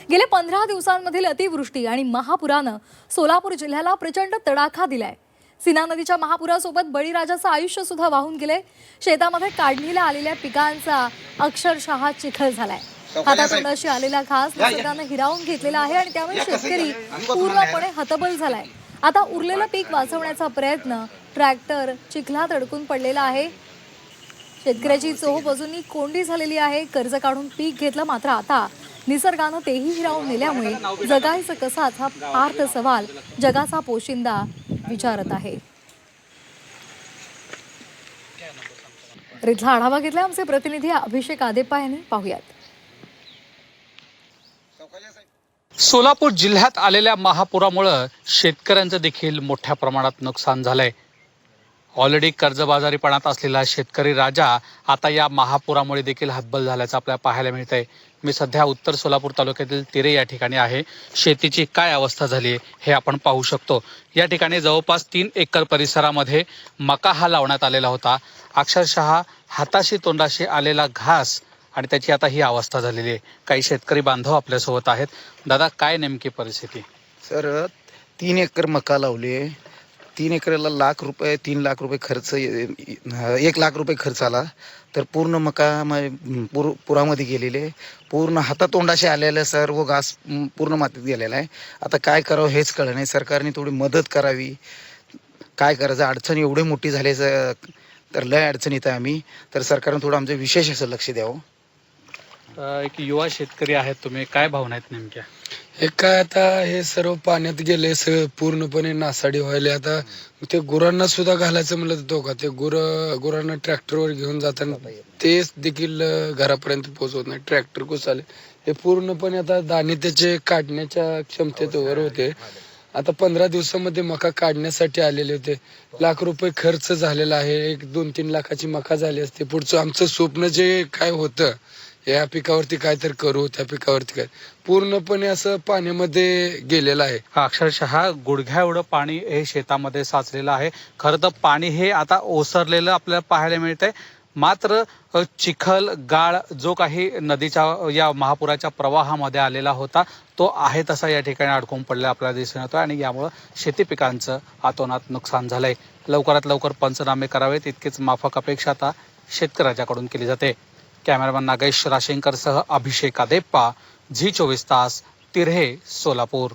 गेल्या पंधरा दिवसांमधील अतिवृष्टी आणि महापुरानं सोलापूर जिल्ह्याला प्रचंड तडाखा दिलाय. सीना नदीच्या महापुरासोबत बळीराजाचं आयुष्य सुद्धा वाहून गेले शेतामध्ये काढणीला आलेल्या पिकांचा अक्षरशः चिखल झालाय. हातातोंडाशी आलेला घास निसर्गानं हिरावून घेतलेला आहे आणि त्यामुळे शेतकरी पूर्णपणे हतबल झालाय. आता उरलेलं पीक वाचवण्याचा प्रयत्न ट्रॅक्टर चिखलात अडकून पडलेला आहे. शेतकऱ्याची चोह बाजूंनी कोंडी झालेली आहे. कर्ज काढून पीक घेतलं मात्र आता निसर्गानं तेही हिरावून नेल्यामुळे जगायचं कसाच हा पार्थ सवाल जगाचा पोशिंदा विचारत आहे. रिथला आढावा घेतला आमचे प्रतिनिधी अभिषेक आदेपा यांनी. पाहुयात. सोलापूर जिल्ह्यात आलेल्या महापुरामुळं शेतकऱ्यांचं देखील मोठ्या प्रमाणात नुकसान झालंय. ऑलरेडी कर्जबाजारीपणात असलेला शेतकरी राजा आता या महापुरामुळे देखील हतबल झाल्याचं आपल्याला पाहायला मिळतंय. मी सध्या उत्तर सोलापूर तालुक्यातील तिरे या ठिकाणी आहे. शेतीची काय अवस्था झाली आहे हे आपण पाहू शकतो. या ठिकाणी जवळपास तीन एकर परिसरामध्ये मका हा लावण्यात आलेला होता. अक्षरशः हाताशी तोंडाशी आलेला घास आणि त्याची आता ही अवस्था झालेली आहे. काही शेतकरी बांधव आपल्यासोबत आहेत. दादा काय नेमकी परिस्थिती? सर तीन एकर मका लावली आहे. तीन एकरला लाख रुपये तीन लाख रुपये खर्च एक लाख रुपये खर्च आला. तर पूर्ण मका पूर पुरामध्ये गेलेले पूर्ण हातातोंडाशी आलेलं सर्व घास पूर्ण मातीत गेलेला आहे. आता काय करावं हेच कळलं नाही. सरकारने थोडी मदत करावी. काय करायचं? अडचण एवढी मोठी झाली तर लय अडचणीत आहे आम्ही. तर सरकारने थोडं आमचं विशेष असं लक्ष द्यावं. एक युवा शेतकरी आहेत तुम्ही. काय भावना आहेत नेमक्या? हे काय आता हे सर्व पाण्यात गेले सगळं पूर्णपणे नासाडी व्हायले. आता ते गुरांना सुद्धा घालायचं म्हणलं तर का ते गुर गुरांना ट्रॅक्टरवर घेऊन जाताना ते देखील घरापर्यंत पोहोचवत नाही. ट्रॅक्टर घुसाले हे पूर्णपणे आता दाणे त्याचे काढण्याच्या क्षमतेत वर होते. आता पंधरा दिवसामध्ये मका काढण्यासाठी आलेले होते. लाख रुपये खर्च झालेला आहे. एक दोन तीन लाखाची मका झाली असते. पुढचं आमचं स्वप्न जे काय होतं या पिकावरती काय तर करू त्या पिकावरती काय. पूर्णपणे असं पाण्यामध्ये गेलेलं आहे. अक्षरशः गुडघ्या एवढं पाणी हे शेतामध्ये साचलेलं आहे. खरं तर पाणी हे आता ओसरलेलं आपल्याला पाहायला मिळतंय. मात्र चिखल गाळ जो काही नदीच्या या महापुराच्या प्रवाहामध्ये आलेला होता तो आहे तसा या ठिकाणी अडकून पडला आपल्याला दिसून येतो आणि यामुळं शेती पिकांचं आतोनात नुकसान झालंय. लवकरात लवकर पंचनामे करावेत. इतकीच माफक अपेक्षा आता शेतकऱ्याच्याकडून केली जाते. कॅमेरामन नागेश राशेंकरसह अभिषेक आदेप्पा झी चोवीस तास तिर्हे सोलापूर.